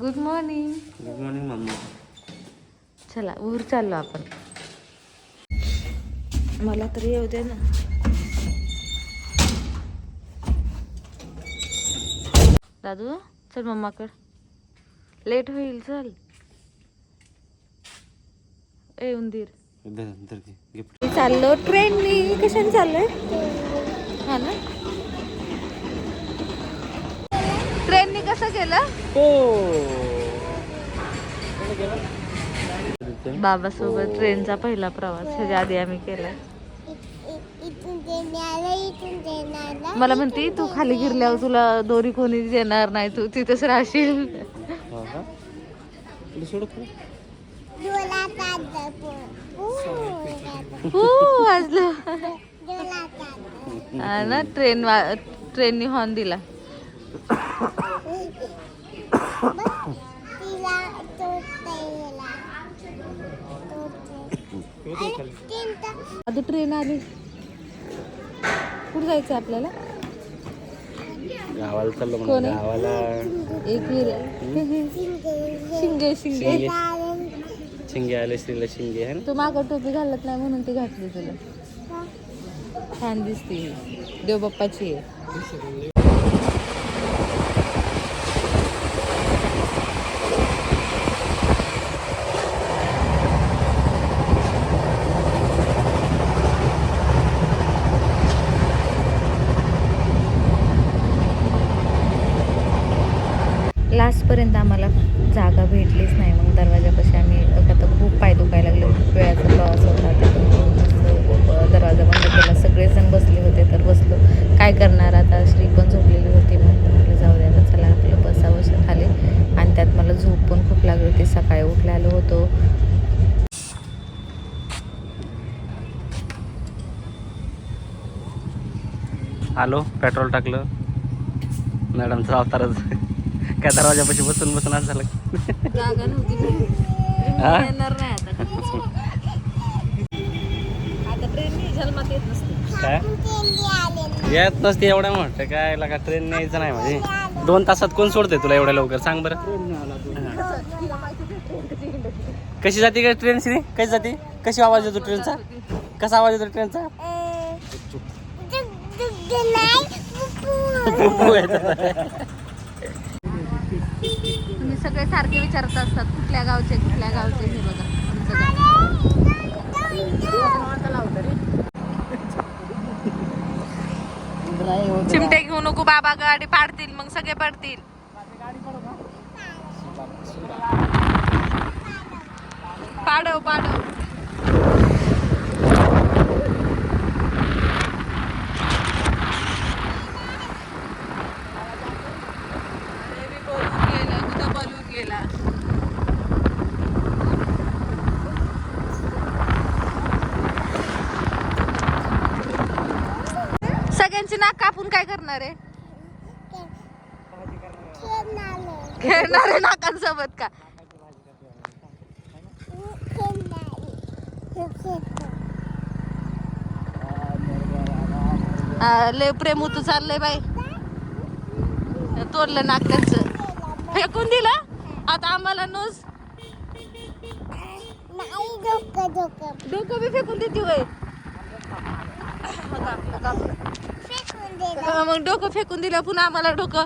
Good morning good morning mummy. चला ऊर चाललो आपण. मला तरी येऊ दे ना. दादू चल मम्माकड. लेट होईल चल. ए उंदीर. चाललो ट्रेननी कशाने चाललोय? हा ना ट्रेननी कसं केलं बाबासोबत ट्रेनचा पहिला प्रवास ह्याच्या आधी आम्ही केलाय. इथून ते न्यायला इथून ते न्यायला मला म्हणते तू खाली गिरल्यावर तुला दोरी कोणी देणार नाही तू तिथंच राहशील. हा का तुला सोडू का? डोला काढ हो वाजलं. हा ना ट्रेन ट्रेननी हॉर्न दिला. आता ट्रेन आली. कुठं जायचं आपल्याला? गावाला चाललो कोण आहे? गावाला. एक विर शिंगे शिंगे. शिंगे. शिंगे आले श्रीला शिंगे आहे ना? तू मागं टोपी घालत नाही म्हणून ती घातली तुला. छान दिसते देवबाप्पाची आहे. लास्टपर्यंत आम्हाला जागा भेटलीच नाही. मग दरवाजापाशी आम्ही आता खूप पाय दुखायला लागले. खूप वेळाचा प्रवास होता. त्याच्यामुळे दरवाजा बंद केला. सगळेजण बसले होते तर बसलो. काय करणार आता? श्री पण झोपलेली होती. मग म्हटलं जाऊ दे आता चला आपलं बसावं खाली. आणि त्यात मला झोप पण खूप लागली होती. सकाळी उठले आलो होतो. आलो पेट्रोल टाकलं. मॅडमचा अवतारच. काय दरवाजापाशी बसून बसून आज झालं? हा? येत नसते. काय? आले येत नसते एवढ्या मोठं काय लागा ट्रेन न्यायचं नाही म्हणजे. दोन तासात कोण सोडते तुला एवढ्या लवकर? सांग बरं. हा. कशी जाते का ट्रेन श्री? कशी जाते? कशी आवाज येतो ट्रेनचा कसा आवाज येतो ट्रेनचा तुम्ही सगळे सारखे विचारत असतात कुठल्या गावचे कुठल्या गावचे हे बघा आमचं गाव. चिमटे घेऊ नको बाबा गाडी पाडतील मग सगळे पडतील पाडव पाडव सगळ्यांची नाक कापून काय करणार आहे? खेळणार आहे नाकांसोबत का? लय प्रेम होत चाललंय बाई. तोडलं नाक त्यांचं. फेकून दिलं? आता आम्हाला नोज डोकं डोकं बी फेकून देते वय मग डोकं फेकून दिलं पुन्हा आम्हाला डोकं.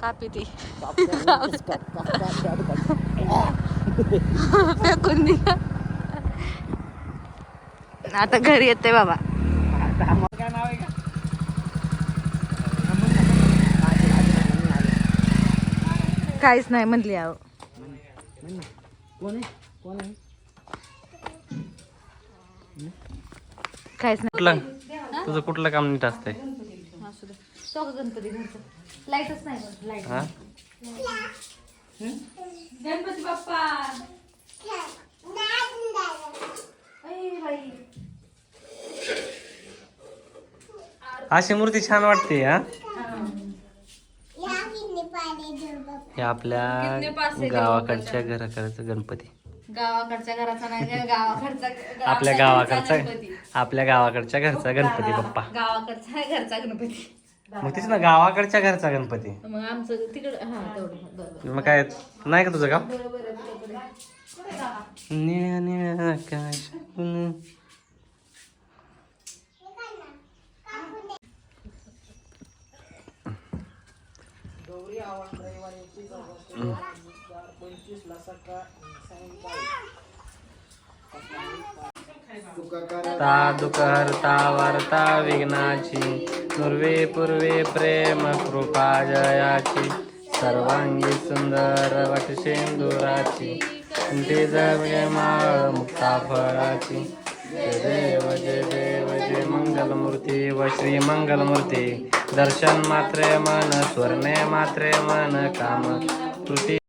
कापी ती. फेकून दिलं. आता घरी येते बाबा. काहीच नाही म्हणली अहो काहीच नाही. तुझं कुठलं काम नीट असतंय? तो गणपती घरचा. लाईटच नाही लाइट हा? गणपती बाप्पा. अशी मूर्ती छान वाटते हा? हे आपल्या कितने पास आहे गावाकडच्या घराकडचं गणपती. गावाकडच्या घराचा नाही ग, गावाकडचा आपल्या घरचा गावाकडचा. आपल्या गावाकडच्या घरचा गणपती बाप्पा गावाकडचा घरचा गणपती. मग तेच ना गावाकडच्या घरचा गणपती. मग आमचं तिकडं हा तेवढं बरोबर मग काय नाही का तुझं गाव? बरोबर दुकहर्ता वार्ता विघ्नाची पूर्वे पूर्वे प्रेम कृपा जयाची सर्वांगी सुंदर वटशेंदुराची कंठी माळ मुक्ता फळाची. जय देव जय देव जय मंगलमूर्ती व श्री मंगलमूर्ती दर्शन मात्रे मन स्वर्णे मात्रे मन काम कृती